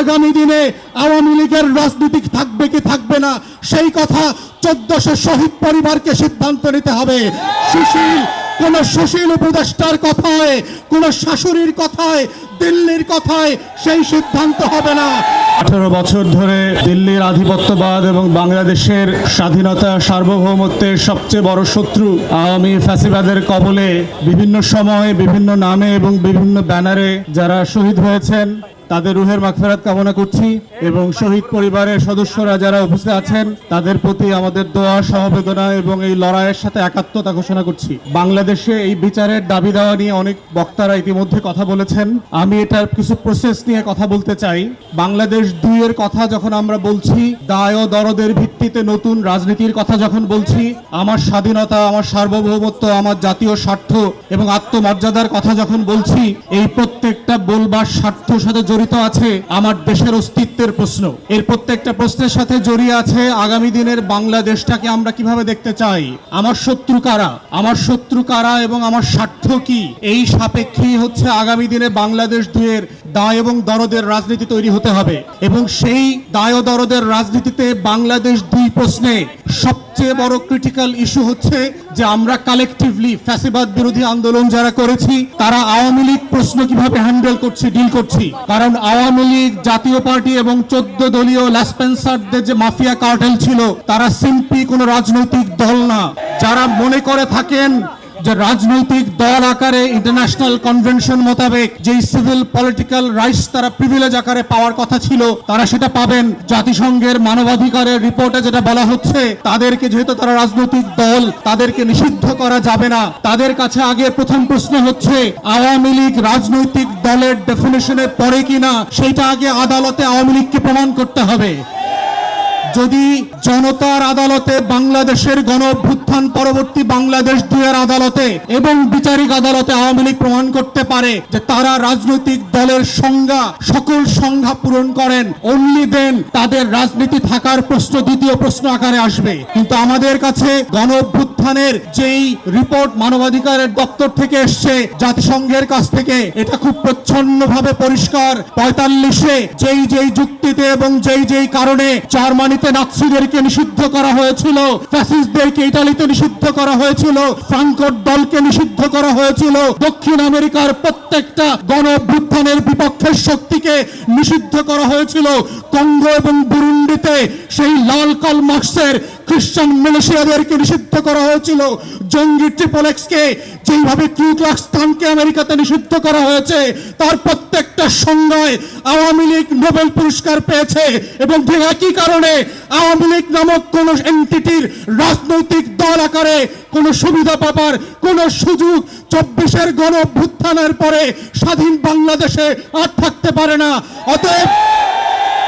আগামী দিনে আওয়ামী লীগের রাজনীতি থাকবে কি থাকবে না, সেই কথা চোদ্দশো শহীদ পরিবারকে সিদ্ধান্ত নিতে হবে। সুশীল, কোন সুশীল উপদেষ্টার কথায়, কোন শাশুড়ির কথায়, দিল্লির কথায় সেই সিদ্ধান্ত হবে না। আঠারো বছর ধরে দিল্লির আধিপত্যবাদ এবং বাংলাদেশের স্বাধীনতা সার্বভৌমত্বের সবচেয়ে বড় শত্রু আওয়ামী ফ্যাসিবাদের কবলে বিভিন্ন সময়ে বিভিন্ন নামে এবং বিভিন্ন ব্যানারে যারা শহীদ হয়েছেন তাদের রুহের মাগফেরাত কামনা করছি এবং শহীদ পরিবারের সদস্যরা যারা উপস্থিত আছেন, তাদের প্রতি আমাদের দোয়া, সমবেদনা এবং এই লড়াইয়ের সাথে একাত্মতা ঘোষণা করছি। বাংলাদেশে এই বিচারের দাবি দেওয়া নিয়ে অনেক বক্তারা ইতিমধ্যে কথা বলেছেন। আমি এটার কিছু প্রসেস নিয়ে কথা বলতে চাই। বাংলাদেশ দুইয়ের কথা যখন আমরা বলছি, দায় ও দরদের ভিত্তিতে নতুন রাজনীতির কথা যখন বলছি, আমার স্বাধীনতা, আমার সার্বভৌমত্ব, আমার জাতীয় স্বার্থ এবং আত্মমর্যাদার কথা যখন বলছি, এই প্রত্যেকটা বলবার স্বার্থ সাথে জড়িত আছে আমার দেশের অস্তিত্বের প্রশ্ন। এর প্রত্যেকটা প্রশ্নের সাথে জড়িয়ে আছে আগামী দিনের বাংলাদেশটাকে আমরা কীভাবে দেখতে চাই? আমার শত্রু কারা? আমার শত্রু কারা এবং আমার স্বার্থ কি? এই সাপেক্ষেই হচ্ছে আগামী দিনে বাংলাদেশ দুয়ের দায় এবং দরদের রাজনীতি তৈরি হতে হবে। এবং সেই দায় ও দরদের রাজনীতিতে বাংলাদেশ দুই প্রশ্নে সবচেয়ে বড় ক্রিটিক্যাল ইস্যু হচ্ছে যে আমরা কালেকটিভলি ফ্যাসিবাদ বিরোধী আন্দোলন যারা করেছি, তারা আওয়ামী লীগ প্রশ্ন কীভাবে হ্যান্ডেল করছি ডিল করছি? কারণ আওয়ামী লীগ, জাতীয় পার্টি এবং চোদ্দ দলীয় ল্যাসপেন্সারদের যে মাফিয়া কার্টেল ছিল, তারা সিম্পি কোনো রাজনৈতিক দল না। যারা মনে করে থাকেন যে রাজনৈতিক দল আকারে ইন্টারন্যাশনাল কনভেনশন মোতাবেক যেই সিভিল পলিটিক্যাল রাইটস তারা প্রিভিলেজ আকারে পাওয়ার কথা ছিল, তারা সেটা পাবেন। জাতিসংঘের মানবাধিকারের রিপোর্টে যেটা বলা হচ্ছে, তাদেরকে যেহেতু তারা রাজনৈতিক দল, তাদেরকে নিষিদ্ধ করা যাবে না। তাদের কাছে আগে প্রথম প্রশ্ন হচ্ছে, আওয়ামী লীগ রাজনৈতিক দলের ডেফিনেশনে পড়ে কিনা? সেটা আগে আদালতে আওয়ামী লীগকে প্রমাণ করতে হবে। যদি জনতার আদালতে বাংলাদেশের গণ অভ্যুত্থান পরবর্তী বাংলাদেশ দুয়ের আদালতে এবং বিচারিক আদালতে আওয়ামী লীগ প্রমাণ করতে পারে যে তারা রাজনৈতিক দলের সংজ্ঞা, সকল সংজ্ঞা পূরণ করেন অনলি দেন তাদের রাজনীতি থাকার প্রশ্ন, দ্বিতীয় প্রশ্ন আকারে আসবে। কিন্তু আমাদের কাছে গণ অভ্যুত্থানের যেই রিপোর্ট মানবাধিকারের দপ্তর থেকে এসছে, জাতিসংঘের কাছ থেকে, এটা খুব প্রচ্ছন্ন ভাবে পরিষ্কার। পঁয়তাল্লিশে যেই যেই যুক্তিতে এবং যেই যেই কারণে জার্মানিতে নাৎসিদেরকে নিষিদ্ধ করা হয়েছিল, ফ্যাসিস্টদেরকে ইতালিতে নিষিদ্ধ করা হয়েছিল ফ্রাঙ্কোর দলকে নিষিদ্ধ করা হয়েছিল। দক্ষিণ আমেরিকার প্রত্যেকটা গণ বিপক্ষের শক্তিকে নিষিদ্ধ করা হয়েছিল। কঙ্গো এবং বুরুন্ডিতে সেই লাল কল মার্কসের খ্রিস্টান মিলিশিয়াদেরকে নিষিদ্ধ করা হয়েছিল? জঙ্গি ট্রিপল এক্সকে যেইভাবে কিউ ক্লাস স্থানকে আমেরিকাতে নিষিদ্ধ করা হয়েছে, তার প্রত্যেকটা সংজ্ঞায় আওয়ামী লীগ নোবেল পুরস্কার পেয়েছে এবং একই কারণে আওয়ামী লীগ নামক কোন এন্টিটির রাজনৈতিক দল আকারে কোনো সুবিধা পাবার কোনো সুযোগ চব্বিশের গণ অভ্যুত্থানের পরে স্বাধীন বাংলাদেশে আর থাকতে পারে না। অতএব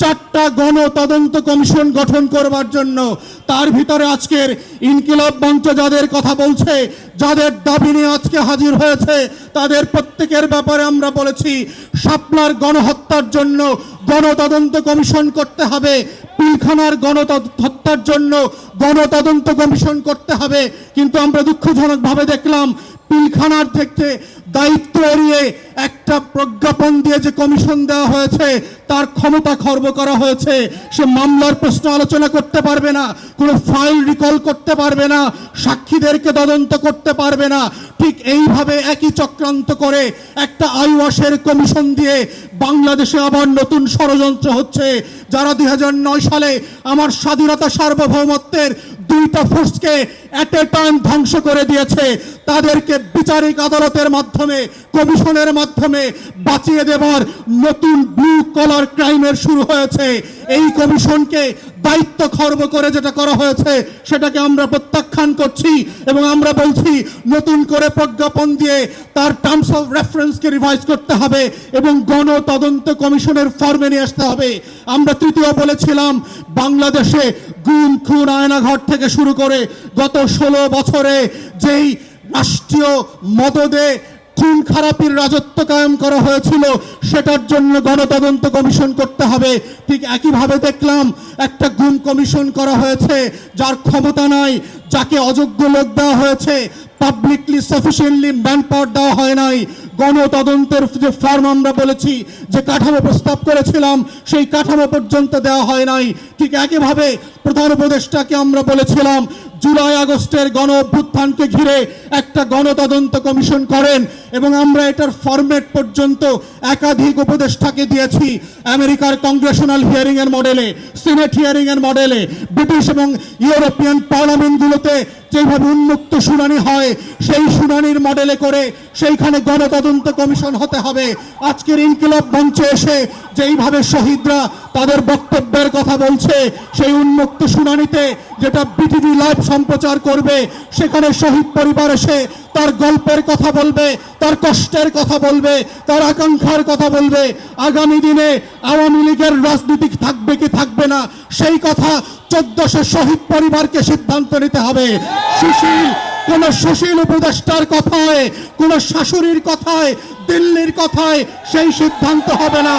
চারটা গণ তদন্ত কমিশন গঠন করবার জন্য। তার ভিতরে আজকের ইনকিলাব মঞ্চ যাদের কথা বলছে, যাদের দাবি নিয়ে আজকে হাজির হয়েছে, তাদের প্রত্যেকের ব্যাপারে আমরা বলেছি, শাপলার গণহত্যার জন্য গণতদন্ত কমিশন করতে হবে, পিলখানার গণ হত্যার জন্য গণতদন্ত কমিশন করতে হবে। কিন্তু আমরা দুঃখজনকভাবে দেখলাম পিলখানার থেকে দায়িত্ব এড়িয়ে একটা প্রজ্ঞাপন দিয়ে যে কমিশন দেওয়া হয়েছে, তার ক্ষমতা খর্ব করা হয়েছে, সে মামলার প্রশ্ন আলোচনা করতে পারবে না, কোনো ফাইল রিকল করতে পারবে না, সাক্ষীদেরকে তদন্ত করতে পারবে না। ঠিক এইভাবে একই চক্রান্ত করে একটা আইওয়াসের কমিশন দিয়ে বাংলাদেশে আবার নতুন ষড়যন্ত্র হচ্ছে, যারা দুই হাজার নয় সালে আমার স্বাধীনতা সার্বভৌমত্বের দুইটা ফোর্সকে অ্যাট এ ধ্বংস করে দিয়েছে। তাদেরকে বিচারিক আদালতের মাধ্যমে, কমিশনের মাধ্যমে বাঁচিয়ে দেবার নতুন ব্লু কলার ক্রাইমের শুরু হয়েছে। এই কমিশনকে দায়িত্ব খর্ব করে যেটা করা হয়েছে, সেটাকে আমরা প্রত্যাখ্যান করছি এবং আমরা বলছি, নতুন করে প্রজ্ঞাপন দিয়ে তার টার্মস অফ রেফারেন্সকে রিভাইজ করতে হবে এবং গণ তদন্ত কমিশনের ফর্মে নিয়ে আসতে হবে। আমরা তৃতীয় বলেছিলাম, বাংলাদেশে গুম খুন আয়নাঘর থেকে শুরু করে গত ষোলো বছরে যেই রাষ্ট্রীয় মদদে খুন খারাপির রাজত্ব কায়েম করা হয়েছিল, সেটার জন্য গণতদন্ত কমিশন করতে হবে। ঠিক একইভাবে দেখলাম একটা গুম কমিশন করা হয়েছে, যার ক্ষমতা নাই, যাকে অযোগ্য লোক দেওয়া হয়েছে পাবলিকলি সাফিসিয়েন্টলি ম্যান পাওয়ার দেওয়া হয় নাই। গণতদন্তের যে ফর্ম আমরা বলেছি, যে কাঠামো প্রস্তাব করেছিলাম, সেই কাঠামো পর্যন্ত দেওয়া হয় নাই। ঠিক একইভাবে প্রধান উপদেষ্টাকে আমরা বলেছিলাম, জুলাই আগস্টের গণ অভ্যুত্থানকে ঘিরে একটা গণতদন্ত কমিশন করেন এবং আমরা এটার ফরম্যাট পর্যন্ত একাধিক উপদেষ্টাকে দিয়েছি আমেরিকার কংগ্রেশনাল হিয়ারিং এর মডেলে সিনেট হিয়ারিংয়ের মডেলে ব্রিটিশ এবং ইউরোপিয়ান পার্লামেন্টগুলোতে যেভাবে উন্মুক্ত শুনানি হয়, সেই শুনানির মডেলে করে সেইখানে গণতদন্ত কমিশন হতে হবে। আজকের ইনকিলাব মঞ্চে এসে যেইভাবে শহীদরা তাদের বক্তব্যের কথা বলছে, সেই উন্মুক্ত শুনানিতে যেটা বিটিভি লাইভ সম্প্রচার করবে, সেখানে শহীদ পরিবার এসে তার গল্পের কথা বলবে, তার কষ্টের কথা বলবে, তার আকাঙ্ক্ষার কথা বলবে। আগামী দিনে আওয়ামী লীগের রাজনীতি থাকবে কি থাকবে না, সেই কথা চোদ্দশো শহীদ পরিবারকে সিদ্ধান্ত নিতে হবে। সুশীল, কোন সুশীল উপদেষ্টার কথায়, কোন শাশুড়ির কথায়, দিল্লির কথায় সেই সিদ্ধান্ত হবে না।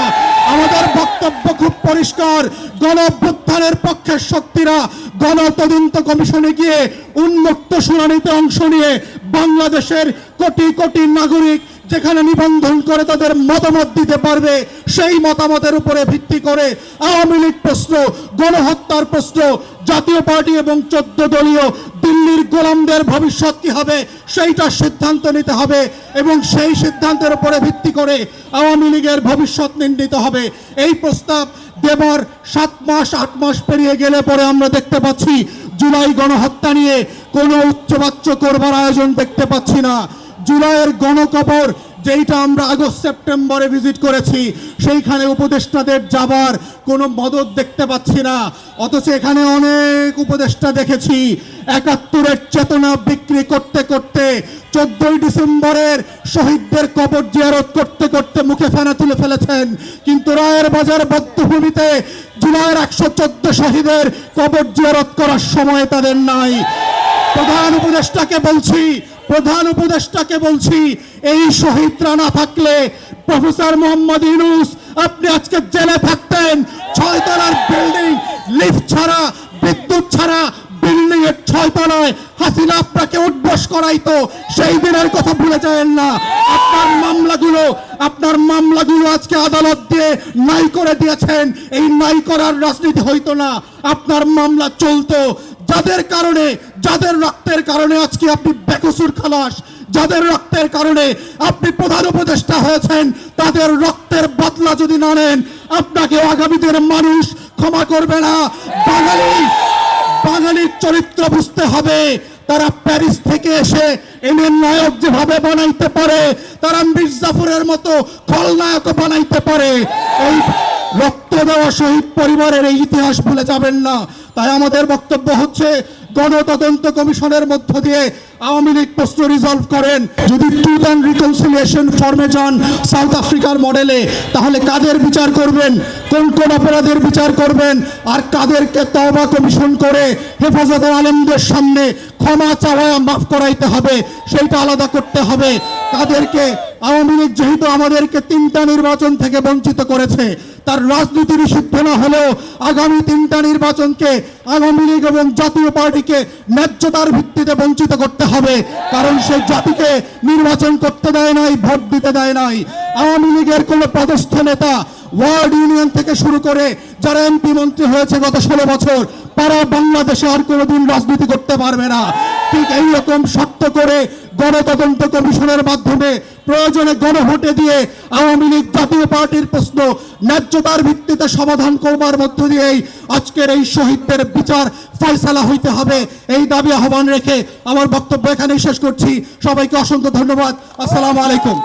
আমাদের বক্তব্য খুব পরিষ্কার। গণ পক্ষের শক্তিরা গণ তদন্ত কমিশনে গিয়ে উন্মুক্ত শুনানিতে অংশ নিয়ে বাংলাদেশের কোটি কোটি নাগরিক যেখানে নিবন্ধন করে তাদের মতামত দিতে পারবে, সেই মতামতের উপরে ভিত্তি করে আওয়ামী লীগ প্রশ্ন, গণহত্যার প্রশ্ন, জাতীয় পার্টি এবং চোদ্দ দলীয় দিল্লির গোলামদের ভবিষ্যৎ কি হবে সেইটার সিদ্ধান্ত নিতে হবে এবং সেই সিদ্ধান্তের উপরে ভিত্তি করে আওয়ামী লীগের ভবিষ্যৎ নির্ণীত হবে। এই প্রস্তাব দেবার সাত মাস, আট মাস পেরিয়ে গেলে পরে আমরা দেখতে পাচ্ছি, জুলাই গণহত্যা নিয়ে কোনো উচ্চবাচ্য করবার আয়োজন দেখতে পাচ্ছি না। জুলাইয়ের গণকবর যেইটা আমরা আগস্ট, সেপ্টেম্বরে ভিজিট করেছি, সেইখানে উপদেষ্টাদের যাবার কোনো মদত দেখতে পাচ্ছি না। অথচ এখানে অনেক উপদেষ্টা দেখেছি, একাত্তরের চেতনা বিক্রি করতে করতে, চোদ্দই ডিসেম্বরের শহীদদের কবর জিয়ারত করতে করতে মুখে ফেনা তুলে ফেলেছেন। কিন্তু রায়ের বাজার বদ্ধভূমিতে জুলাইয়ের একশো চোদ্দ শহীদের কবর জিয়ারত করার সময় তাদের নাই। প্রধান উপদেষ্টাকে বলছি প্রধান উপদেষ্টাকে বলছি, এই শহীদরা না থাকলে প্রফেসর মোহাম্মদ ইউনুস, আপনি আজকে জেলে থাকতেন। ছয় তলার বিল্ডিং, লিফট ছাড়া, বিদ্যুৎ ছাড়া বিল্ডিং এর ছয় তলায় হাসিনা আপনাকে উঠবস করাইতো। সেই দিনের কথা ভুলে যাবেন না। আপনার মামলাগুলো আপনার মামলাগুলো আজকে আদালত দিয়ে নাই করে দিয়েছেন। এই নাই করার রাজনীতি হইতো না। আপনার মামলা চলতো। যাদের কারণে যাদের রক্তের কারণে আজকে আপনি বেকসুর খালাস, যাদের রক্তের কারণে আপনি প্রধান উপদেষ্টা হয়েছেন, তাদের রক্তের বদলা যদি না নেন, আপনাকে আগামী দিনের মানুষ ক্ষমা করবে না। বাঙালি, বাঙালির চরিত্র বুঝতে হবে, তারা প্যারিস থেকে এসে এনের নায়ক যেভাবে বানাইতে পারে, তারা মির্জাফরের মতো খলনায়ক বানাইতে পারে। এই রক্ত দেওয়া শহীদ পরিবারের এই ইতিহাস ভুলে যাবেন না। তাই আমাদের বক্তব্য হচ্ছে গণতদন্ত কমিশনের মধ্য দিয়ে আওয়ামী লীগ প্রশ্ন রিজলভ করেন, যদি ট্রুথ অ্যান্ড রিকনসিলিয়েশন ফর্মে যান সাউথ আফ্রিকার মডেলে তাহলে কাদের বিচার করবেন? কোন কোন অপরাধের বিচার করবেন? আর কাদেরকে তওবা কমিশন করে হেফাজতের আলেমদের সামনে ক্ষমা চাওয়া মাফ করাইতে হবে, সেইটা আলাদা করতে হবে। কাদেরকে আওয়ামী লীগ যেহেতু আমাদেরকে তিনটা নির্বাচন থেকে বঞ্চিত করেছে, তার রাজনীতি নিষিদ্ধ না হলেও আগামী তিনটা নির্বাচনকে আওয়ামী লীগ এবং জাতীয় পার্টিকে ন্যায্যতার ভিত্তিতে বঞ্চিত করতে হবে, কারণ সে জাতিকে নির্বাচন করতে দেয় নাই, ভোট দিতে দেয় নাই। আওয়ামী লীগের কোনো পদস্থ নেতা ওয়ার্ড ইউনিয়ন থেকে শুরু করে যারা এমপি মন্ত্রী হয়েছে গত ষোলো বছর, তারা বাংলাদেশে আর কোনোদিন রাজনীতি করতে পারবে না। ঠিক এইরকম শক্ত করে গণতদন্ত কমিশনের মাধ্যমে প্রয়োজনে গণভোটে দিয়ে আওয়ামী লীগ জাতীয় পার্টির প্রশ্ন ন্যায্যতার ভিত্তিতে সমাধান করবার মধ্য দিয়েই আজকের এই শহীদদের বিচার ফয়সালা হইতে হবে। এই দাবি আহ্বান রেখে আমার বক্তব্য এখানেই শেষ করছি। সবাইকে অসংখ্য ধন্যবাদ। আসসালামু আলাইকুম।